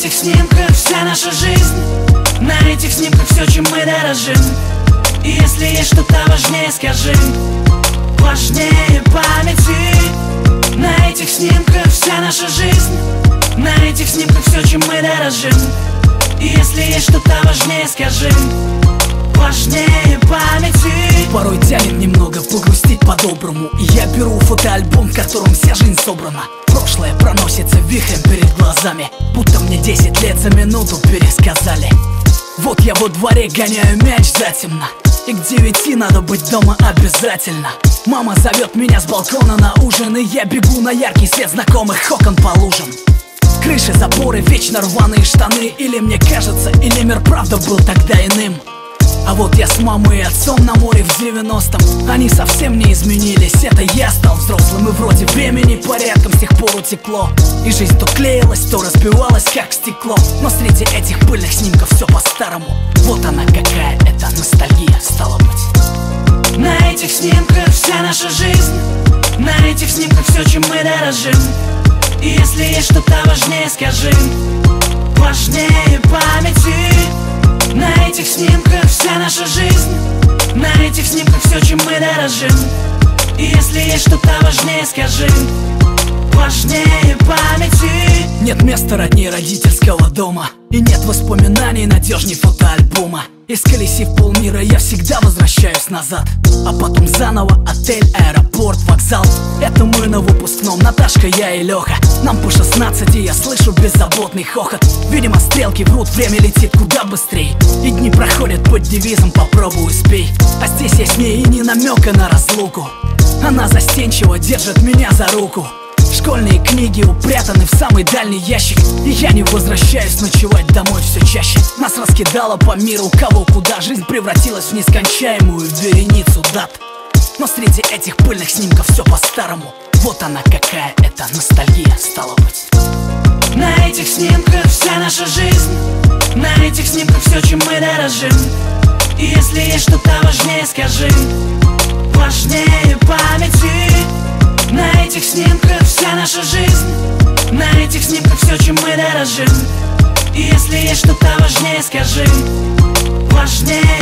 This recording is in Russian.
этих снимках вся наша жизнь. На этих снимках все, чем мы дорожим. И если есть что-то важнее, скажи. Важнее памяти. На этих снимках вся наша жизнь. На этих снимках все, чем мы дорожим. И если есть что-то важнее, скажи. Важнее памяти. Порой тянет немного по-доброму. И я беру фотоальбом, в котором вся жизнь собрана. Прошлое проносится вихрем перед глазами. Будто мне 10 лет за минуту пересказали. Вот я во дворе гоняю мяч затемно. И к девяти надо быть дома обязательно. Мама зовет меня с балкона на ужин И я бегу на яркий свет знакомых окон по лужам. Крыши, заборы, вечно рваные штаны. Или мне кажется, или мир правда был тогда иным вот я с мамой и отцом на море в 90-м Они совсем не изменились, это я стал взрослым И вроде времени порядком с тех пор утекло. И жизнь то клеилась, то разбивалась как стекло. Но среди этих пыльных снимков все по-старому. Вот она какая это ностальгия стала быть. На этих снимках вся наша жизнь. На этих снимках все, чем мы дорожим. И если есть что-то важнее, скажи. Важнее памяти. На этих снимках наша жизнь. На этих снимках все, чем мы дорожим. И если есть что-то важнее, скажи Важнее памяти. Нет места родней родительского дома. И нет воспоминаний надежней фотоальбома. Исколесив полмира, я всегда возвращаюсь назад. А потом заново отель, аэропорт, вокзал. Это мы на выпускном, Наташка, я и Леха Нам по 16, и я слышу беззаботный хохот. Видимо, стрелки врут, время летит куда быстрее. И дни проходят под девизом «попробуй успей» А здесь я с и не намека на разлуку. Она застенчиво держит меня за руку Школьные книги упрятаны в самый дальний ящик. И я не возвращаюсь ночевать домой все чаще. Нас раскидало по миру кого куда. Жизнь превратилась в нескончаемую вереницу дат. Но среди этих пыльных снимков все по-старому. Вот она какая это ностальгия стала быть. На этих снимках вся наша жизнь. На этих снимках все, чем мы дорожим. И если есть что-то важнее, скажи. Важнее памяти этих снимках вся наша жизнь. На этих снимках все, чем мы дорожим. И если есть что-то важнее, скажи. Важнее